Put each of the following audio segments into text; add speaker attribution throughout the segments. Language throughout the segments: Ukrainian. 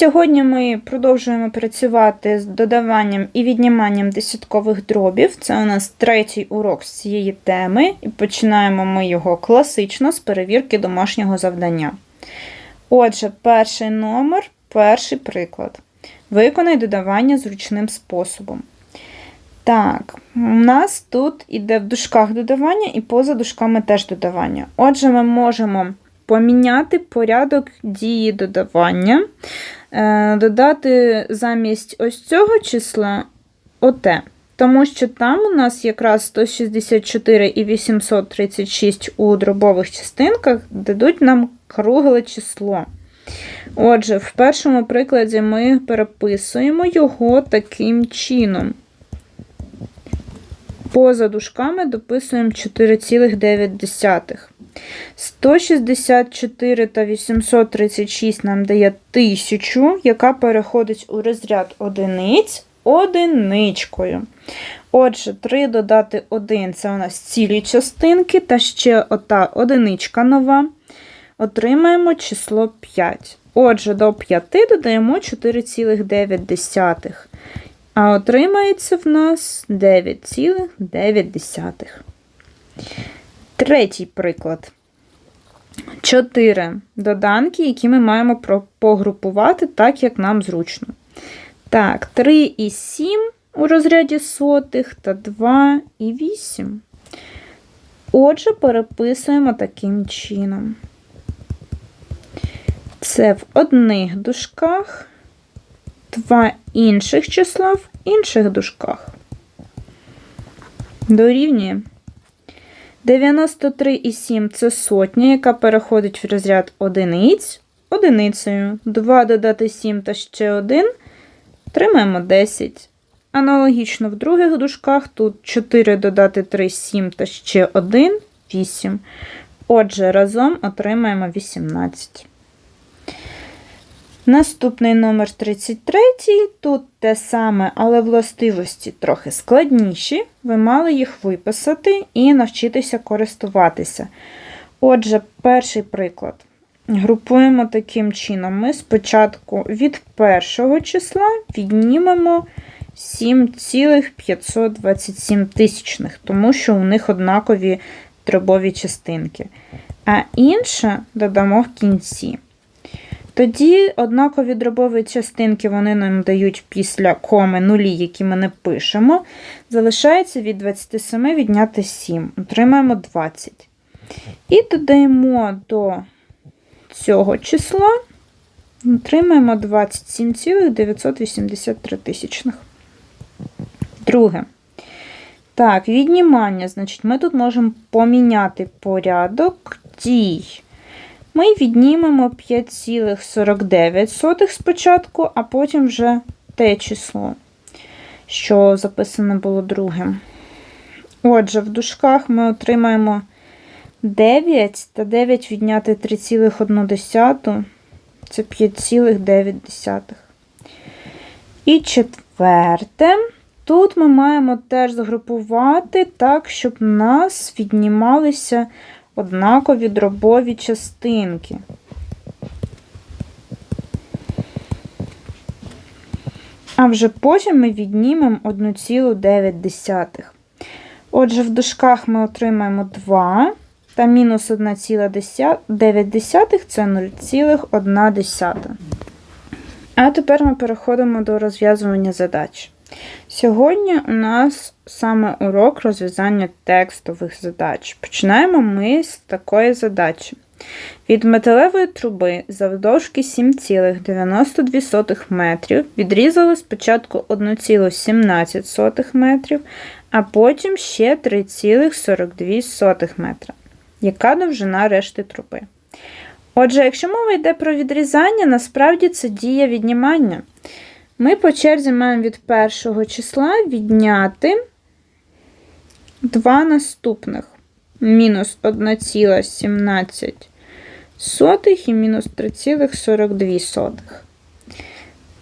Speaker 1: Сьогодні ми продовжуємо працювати з додаванням і відніманням десяткових дробів. Це у нас третій урок з цієї теми, і починаємо ми його класично з перевірки домашнього завдання. Отже, перший номер, перший приклад. Виконай додавання зручним способом. Так, у нас тут іде в дужках додавання і поза дужками теж додавання. Отже, ми можемо поміняти порядок дії додавання, е, додати замість ось цього числа оте. Тому що там у нас якраз 164 і 836 у дробових частинках дадуть нам кругле число. Отже, в першому прикладі ми переписуємо його таким чином. Поза дужками дописуємо 4,9. 164 та 836 нам дає 1000, яка переходить у розряд одиниць одиничкою. Отже, 3 додати 1 це у нас цілі частинки, та ще ота одиничка нова. Отримаємо число 5. Отже, до 5 додаємо 4,9. А отримається в нас 9,9. Третій приклад. 4 доданки, які ми маємо погрупувати так, як нам зручно. Так, 3 і 7 у розряді сотих та 2 і 8. Отже, переписуємо таким чином. Це в одних дужках, два інших числа в інших дужках. Дорівнює. 93,7 це сотня, яка переходить в розряд одиниць одиницею. 2 додати 7 та ще 1. Отримаємо 10. Аналогічно в других дужках тут 4 додати 3, 7 та ще 1 8. Отже, разом отримаємо 18. Наступний номер 33. Тут те саме, але властивості трохи складніші. Ви мали їх виписати і навчитися користуватися. Отже, перший приклад. Групуємо таким чином. Ми спочатку від першого числа віднімемо 7,527, тисячних, тому що у них однакові дробові частинки. А інше додамо в кінці. Тоді однакові дробові частинки вони нам дають після коми нулі, які ми не пишемо. Залишається від 27 відняти 7. Отримаємо 20. І додаємо до цього числа, отримаємо 27,983 тисячних. Друге. Так, віднімання. Значить, ми тут можемо поміняти порядок дій. Ми віднімемо 5,49 спочатку, а потім вже те число, що записане було другим. Отже, в дужках ми отримаємо 9 та 9 відняти 3,1 це 5,9. І четверте. Тут ми маємо теж згрупувати так, щоб у нас віднімалися однакові дробові частинки. А вже потім ми віднімемо 1,9. Отже, в дужках ми отримаємо 2 та мінус 1,9 це 0,1. А тепер ми переходимо до розв'язування задач. Сьогодні у нас саме урок розв'язання текстових задач. Починаємо ми з такої задачі. Від металевої труби завдовжки 7,92 метрів відрізали спочатку 1,17 метрів, а потім ще 3,42 метра. Яка довжина решти труби? Отже, якщо мова йде про відрізання, насправді це дія віднімання. Ми по черзі маємо від першого числа відняти два наступних. Мінус 1,17 і мінус 3,42.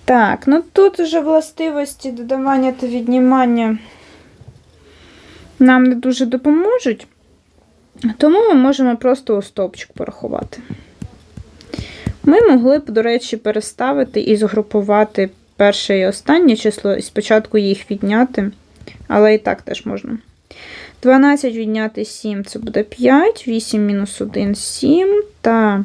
Speaker 1: Так, ну тут вже властивості додавання та віднімання нам не дуже допоможуть, тому ми можемо просто у стовпчик порахувати. Ми могли б, до речі, переставити і згрупувати перше і останнє число, і спочатку їх відняти, але і так теж можна. 12 відняти 7 це буде 5, 8 мінус 1 7 та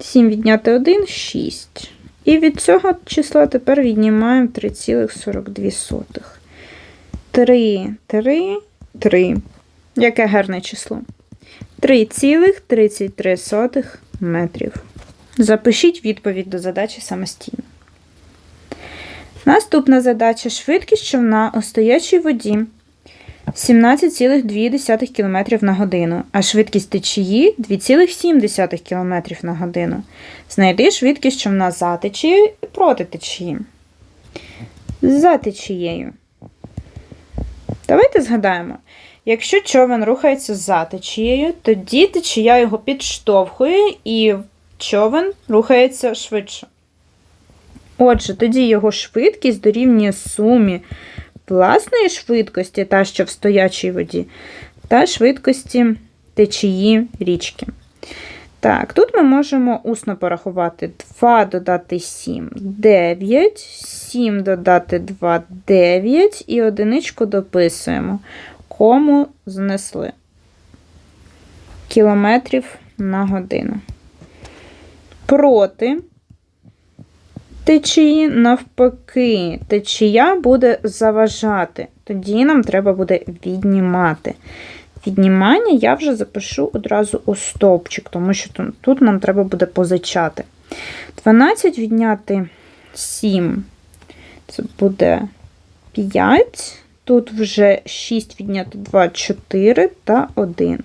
Speaker 1: 7 відняти 1 6. І від цього числа тепер віднімаємо 3,42. 3, 3, 3. Яке гарне число? 3,33 метрів. Запишіть відповідь до задачі самостійно. Наступна задача швидкість човна у стоячій воді 17,2 км на годину, а швидкість течії 2,7 км на годину. Знайди швидкість човна за течією і проти течії. За течією. Давайте згадаємо. Якщо човен рухається за течією, тоді течія його підштовхує і човен рухається швидше. Отже, тоді його швидкість дорівнює сумі власної швидкості, та що в стоячій воді, та швидкості течії річки. Так, тут ми можемо усно порахувати 2 додати 7 9, 7 додати 2 9 і одиничку дописуємо, кому знесли кілометрів на годину. Проти течії, навпаки, течія буде заважати. Тоді нам треба буде віднімати. Віднімання я вже запишу одразу у стовпчик, тому що тут нам треба буде позичати. 12 відняти 7, це буде 5. Тут вже 6 відняти 2, 4 та 1.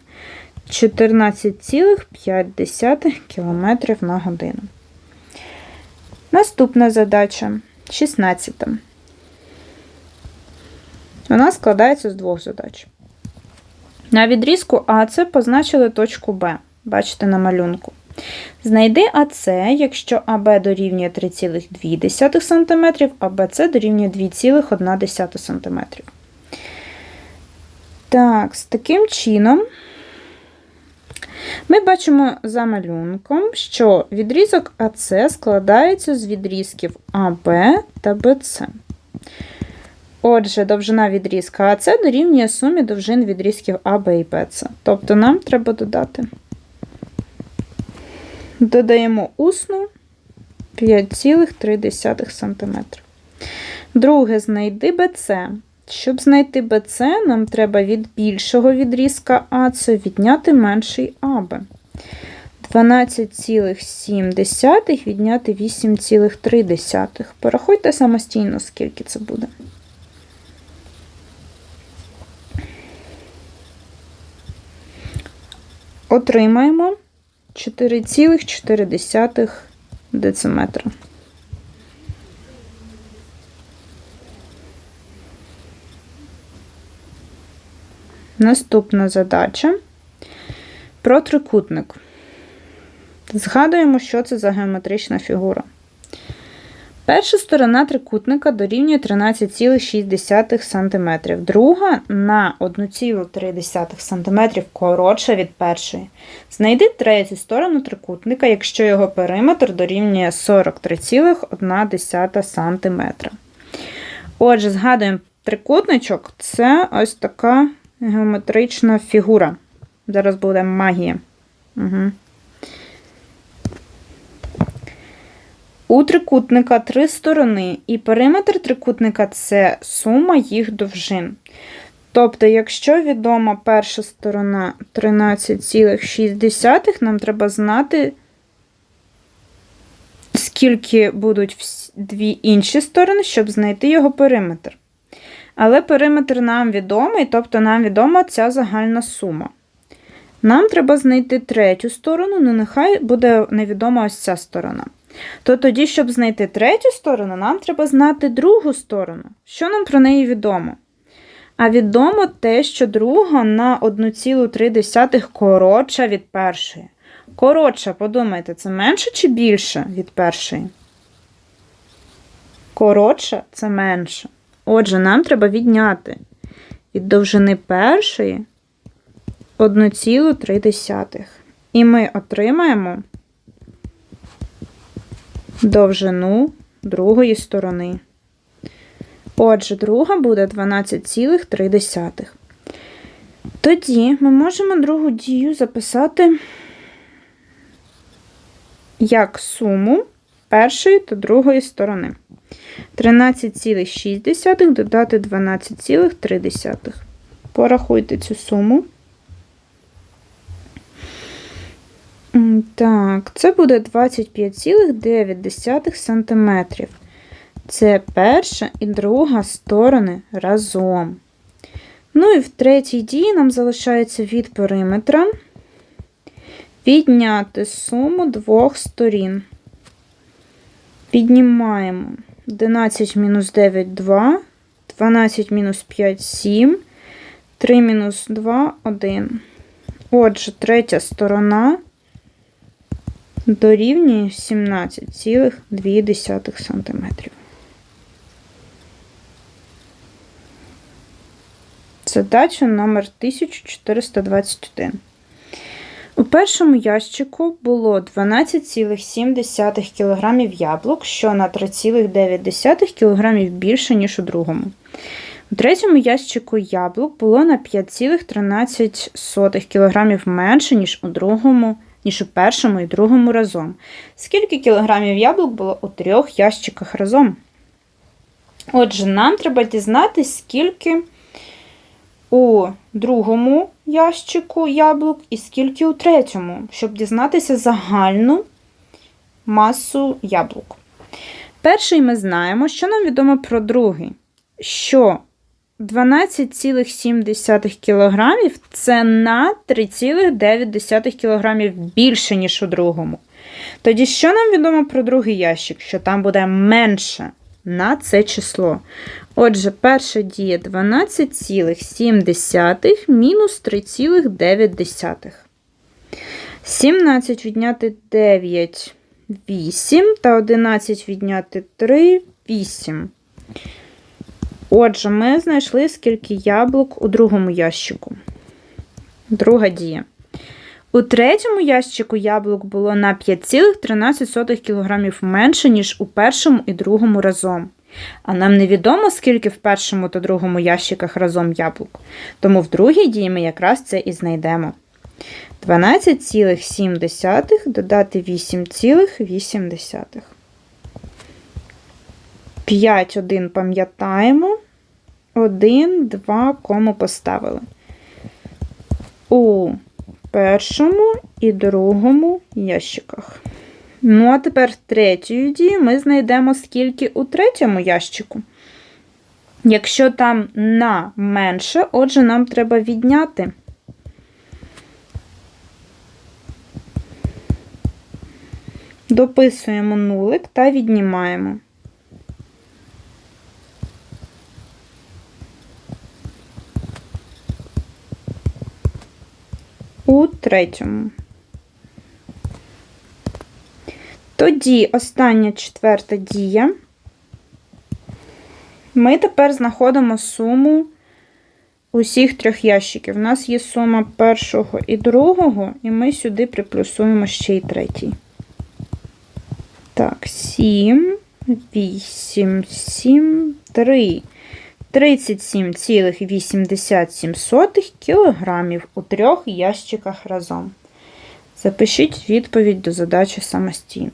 Speaker 1: 14,5 км на годину. Наступна задача 16. Вона складається з двох задач. На відрізку АЦ позначили точку Б. Бачите на малюнку. Знайди АЦ, якщо АБ дорівнює 3,2 см, а БЦ дорівнює 2,1 см. Так, з таким чином ми бачимо за малюнком, що відрізок АС складається з відрізків АБ та БЦ. Отже, довжина відрізка АС дорівнює сумі довжин відрізків АБ і БЦ. Тобто нам треба додати. Додаємо усну 5,3 см. Друге, знайди БЦ. Щоб знайти БЦ, нам треба від більшого відрізка АЦ відняти менший АБ. 12,7 відняти 8,3. Порахуйте самостійно, скільки це буде. Отримаємо 4,4 дециметра. Наступна задача про трикутник. Згадуємо, що це за геометрична фігура. Перша сторона трикутника дорівнює 13,6 см, друга на 1,3 см коротша від першої. Знайди третю сторону трикутника, якщо його периметр дорівнює 43,1 см. Отже, згадуємо трикутничок це ось така геометрична фігура. Зараз буде магія. Угу. У трикутника три сторони, і периметр трикутника це сума їх довжин. Тобто, якщо відома перша сторона 13,6, нам треба знати, скільки будуть дві інші сторони, щоб знайти його периметр. Але периметр нам відомий, тобто нам відома ця загальна сума. Нам треба знайти третю сторону, ну нехай буде невідома ось ця сторона. То тоді, щоб знайти третю сторону, нам треба знати другу сторону. Що нам про неї відомо? А відомо те, що друга на 1,3 коротша від першої. Коротша, подумайте, це менше чи більше від першої? Коротша це менше. Отже, нам треба відняти від довжини першої 1,3. І ми отримаємо довжину другої сторони. Отже, друга буде 12,3. Тоді ми можемо другу дію записати як суму першої та другої сторони. 13,6 додати 12,3. Порахуйте цю суму. Так, це буде 25,9 см. Це перша і друга сторони разом. Ну і в третій дії нам залишається від периметра відняти суму двох сторін. Піднімаємо 11 мінус 9 2, 12 мінус 5 7, 3 мінус 2 1. Отже, третя сторона дорівнює 17,2 см. Задача номер 1421. У першому ящику було 12,7 кг яблук, що на 3,9 кг більше, ніж у другому. У третьому ящику яблук було на 5,13 кг менше, ніж у другому, ніж у першому і другому разом. Скільки кілограмів яблук було у трьох ящиках разом? Отже, нам треба дізнатися, скільки у другому ящику яблук і скільки у третьому, щоб дізнатися загальну масу яблук. Перший ми знаємо, що нам відомо про другий, що 12,7 кг це на 3,9 кг більше, ніж у другому. Тоді, що нам відомо про другий ящик? Що там буде менше на це число. Отже, перша дія 12,7 мінус 3,9. 17 відняти 9 8 та 11 відняти 3 8. Отже, ми знайшли скільки яблук у другому ящику. Друга дія. У третьому ящику яблук було на 5,13 кг менше, ніж у першому і другому разом. А нам невідомо, скільки в першому та другому ящиках разом яблук. Тому в другій дії ми якраз це і знайдемо. 12,7 додати 8,8. 5, 1 пам'ятаємо. 1, 2, кому поставили. У першому і другому ящиках. Ну, а тепер третьою дією ми знайдемо скільки у третьому ящику. Якщо там на менше, отже, нам треба відняти. Дописуємо нулик та віднімаємо. У третьому. Тоді остання четверта дія. Ми тепер знаходимо суму усіх трьох ящиків. У нас є сума першого і другого, і ми сюди приплюсуємо ще й третій. Так, 7, 8, 7, 3. 37,87 кілограмів у трьох ящиках разом. Запишіть відповідь до задачі самостійно.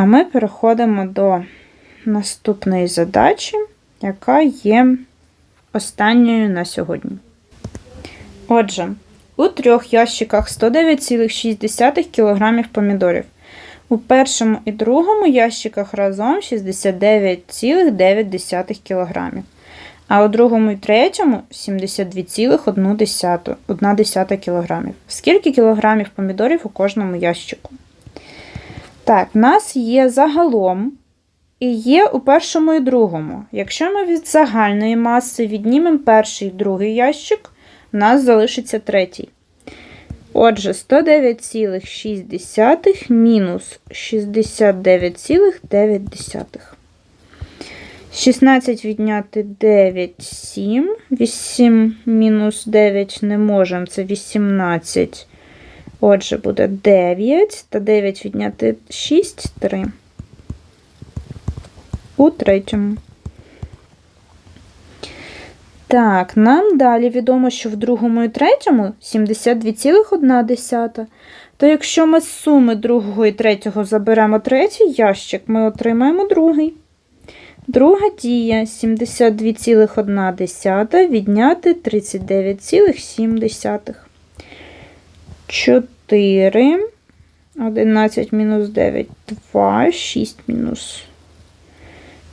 Speaker 1: А ми переходимо до наступної задачі, яка є останньою на сьогодні. Отже, у трьох ящиках 109,6 кг помідорів. У першому і другому ящиках разом 69,9 кг. А у другому і третьому 72,1 кг. Скільки кілограмів помідорів у кожному ящику? Так, в нас є загалом і є у першому і другому. Якщо ми від загальної маси віднімемо перший і другий ящик, у нас залишиться третій. Отже, 109,6 мінус 69,9. 16 відняти 9, 7. 8 мінус 9 не можемо, це 18. Отже, буде 9 та 9 відняти 6 3. У третьому. Так, нам далі відомо, що в другому і третьому 72,1. То якщо ми з суми другого і третього заберемо третій ящик, ми отримаємо другий. Друга дія 72,1 відняти 39,7. 4, 11 мінус 9, 2, 6 мінус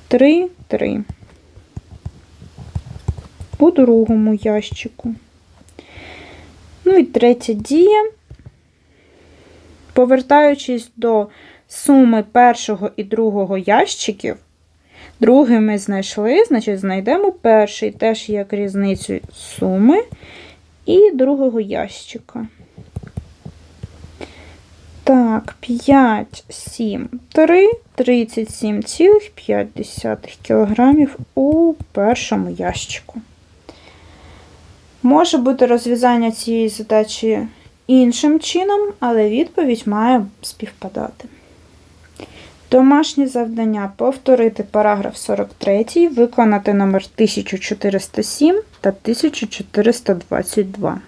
Speaker 1: 3, 3. У другому ящику. Ну і третя дія. Повертаючись до суми першого і другого ящиків, другий ми знайшли, значить, знайдемо перший теж як різницю суми і другого ящика. Так, 5, 7, 3, 37,5 кг у першому ящику. Може бути розв'язання цієї задачі іншим чином, але відповідь має співпадати. Домашнє завдання повторити параграф 43, виконати номер 1407 та 1422.